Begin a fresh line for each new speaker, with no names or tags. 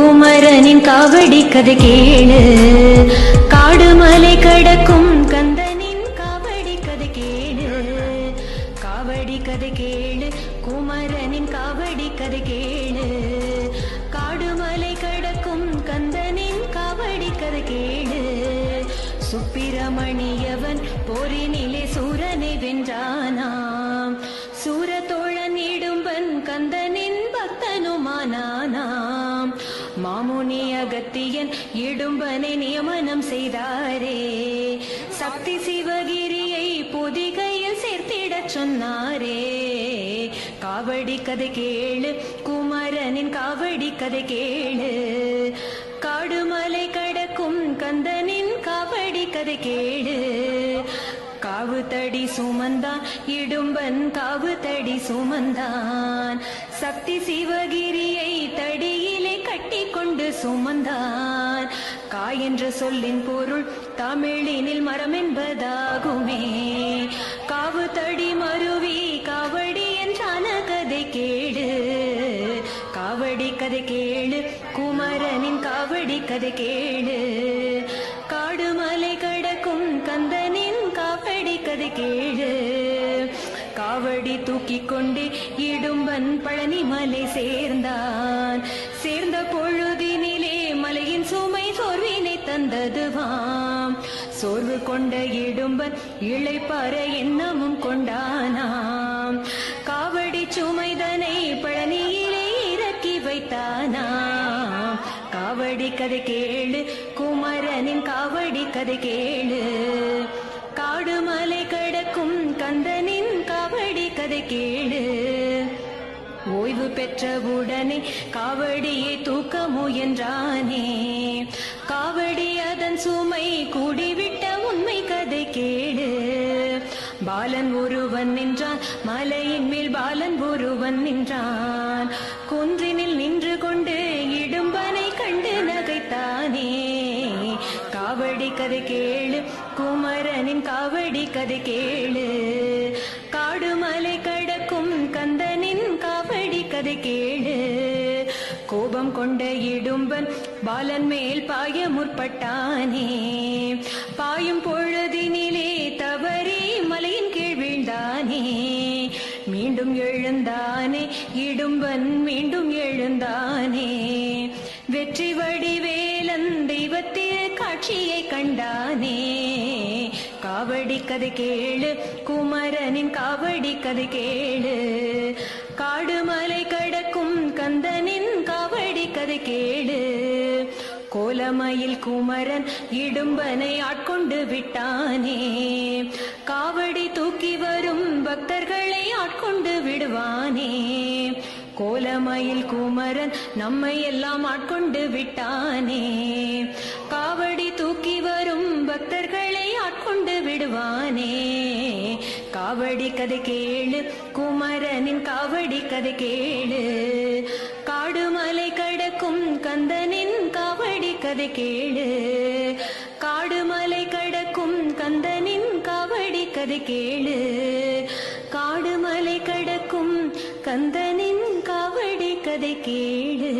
குமரனின் காவடி கதை கேளு. காடுமலை கடக்கும் கந்தனின் காவடி கதை கேளு. காவடி கதை கேளு குமரனின் காவடி கதை கேளு. காடுமலை கடக்கும் கந்தனின் காவடி கதை கேளு. சுப்பிரமணியவன் போரினிலே சூரனை வென்றானா மாமுனி அகத்தியன் இடும்பனை நியமனம் செய்தாரே. சக்தி சிவகிரியை பொதிகையில் சேர்த்திடச் சொன்னாரே. காவடி கதை கேளு குமரனின் காவடி கதை கேளு. காடுமலை கடக்கும் கந்தனின் காவடி கதை கேளு. காவு தடி சுமந்தான் இடும்பன் காவு தடி சுமந்தான். சக்தி சிவகிரியை தடியில் கொண்டு சுமந்தான் காய் என்ற சொல்லின் பொருள் தமிழினில் மரம் என்பதாகுமே காவு தடி மருவி காவடி என்றான கதை கேடு காவடி கதை கேளு குமரனின் காவடி கதை கேளு. காடுமலை கடக்கும் கந்தனின் காவடி கதை கேடு காவடி தூக்கி கொண்டு இடும்பன் பழனி மலை சேர்ந்தான். சேர்ந்த பொழுதினிலே மலையின் சுமை சோர்வினை தந்ததுவாம். சோர்வு கொண்ட இடும்பன் இழைப்பார எண்ணமும் கொண்டானாம். காவடி சுமைதனை பழனியிலே இறக்கி வைத்தானாம். காவடி கதை கேளு குமரனின் காவடி கதை கேளு. காடு மலை கடக்கும் கந்தனின் காவடி கதை கேளு. ஓய்வு பெற்றவுடனே காவடியை தூக்க முயன்றானே. காவடி அதன் சுமை கூடிவிட்ட உண்மை கதை கேளு. பாலன் ஒருவன் நின்றான் மலையின் மேல் பாலன் ஒருவன் நின்றான். குன்றினில் நின்று கொண்டு இடும்பனை கண்டு நகைத்தானே. காவடி கதை கேளு குமரனின் காவடி கதை கேளு. இடும்பன் பாலன் மேல் பாய முற்பட்டானே. பாயும் பொழுதினிலே தவறி மலையின் கீழ் வீழ்ந்தானே. மீண்டும் எழுந்தானே இடும்பன் மீண்டும் எழுந்தானே. வெற்றி வடிவேலன் தெய்வத்திரு காட்சியை கண்டானே. காவடி கதை கேளு குமரனின் காவடி கதை கேளு. காடுமலை கடக்கும் கந்தனின் கா கதை கேளு. கோலமையில் குமரன் இடும்பனை ஆட்கொண்டு விட்டானே. காவடி தூக்கி வரும் பக்தர்களை ஆட்கொண்டு விடுவானே. கோலமயில் குமரன் நம்மை எல்லாம் ஆட்கொண்டு விட்டானே. காவடி தூக்கி வரும் பக்தர்களை ஆட்கொண்டு விடுவானே. காவடி கதை கேளு குமரனின் காவடி கதை கேளு. கடக்கும் கந்தனின் காவடி கதை கேளு. காடுமலை கடக்கும் கந்தனின் காவடி கதை கேளு. காடுமலை கடக்கும் கந்தனின் காவடி கதை கேளு.